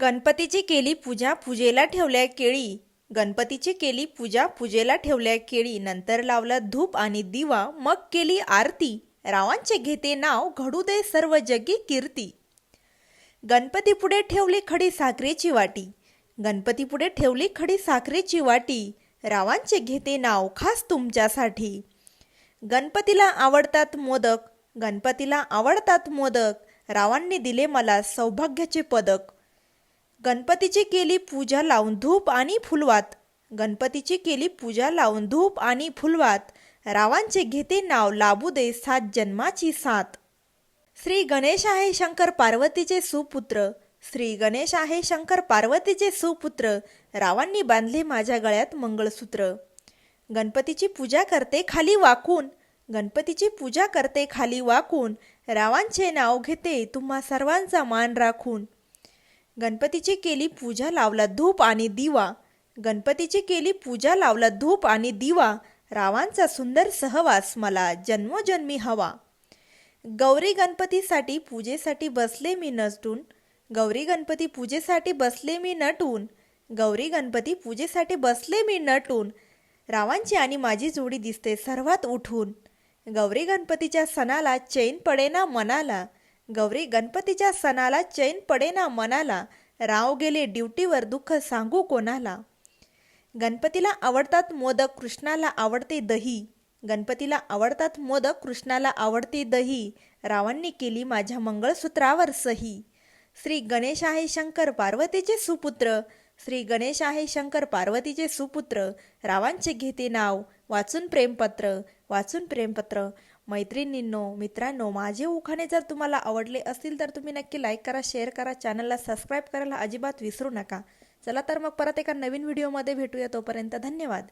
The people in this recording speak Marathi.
गणपतीची केली पूजा पूजेला ठेवल्या केळी. गणपतीची केली पूजा पूजेला ठेवल्या केळी. नंतर लावला धूप आणि दिवा मग केली आरती. रावांचे घेते नाव घडू दे सर्व जगी कीर्ती. गणपतीपुढे ठेवली खडी साखरेची वाटी. गणपतीपुढे ठेवली खडी साखरेची वाटी. रावांचे घेते नाव खास तुमच्यासाठी. गणपतीला आवडतात मोदक. गणपतीला आवडतात मोदक. रावांनी दिले मला सौभाग्याचे पदक. गणपतीची केली पूजा लावून धूप आणि फुलवात. गणपतीची केली पूजा लावून धूप आणि फुलवात. रावांचे घेते नाव लाभू दे सात जन्माची साथ श्री गणेश आहे शंकर पार्वतीचे सुपुत्र. श्री गणेश आहे शंकर पार्वतीचे सुपुत्र. रावांनी बांधले माझ्या गळ्यात मंगळसूत्र. गणपतीची पूजा करते खाली वाकून. गणपतीची पूजा करते खाली वाकून. रावांचे नाव घेते तुम्हा सर्वांचा मान राखून. गणपतीची केली पूजा लावला धूप आणि दिवा. गणपतीची केली पूजा लावला धूप आणि दिवा. रावांचा सुंदर सहवास मला जन्मोजन्मी हवा. गौरी गणपतीसाठी पूजेसाठी बसले मी नटून. गौरी गणपती पूजेसाठी बसले मी नटून. गौरी गणपती पूजेसाठी बसले मी नटून. रावांची आणि माझी जोडी दिसते सर्वात उठून. गौरी गणपतीच्या सणाला चैन पडेना मनाला. गौरी गणपतीच्या सणाला चैन पडेना मनाला राव गेले ड्युटीवर दुःख सांगू कोणाला? गणपतीला आवडतात मोदक कृष्णाला आवडते दही. गणपतीला आवडतात मोदक कृष्णाला आवडते दही. रावांनी केली माझ्या मंगळसूत्रावर सही. श्री गणेश आहे शंकर पार्वतीचे सुपुत्र. श्री गणेश आहे शंकर पार्वतीचे सुपुत्र. रावांचे घेते नाव. वाचून प्रेमपत्र वाचून प्रेमपत्र. मैत्रिणींनो मित्रांनो माझे उखाणे जर तुम्हाला आवडले असतील तर तुम्ही नक्की लाईक करा शेअर करा चॅनलला सबस्क्राईब करायला अजिबात विसरू नका. चला तर मग परत एका नवीन व्हिडिओमध्ये भेटूया. तोपर्यंत धन्यवाद.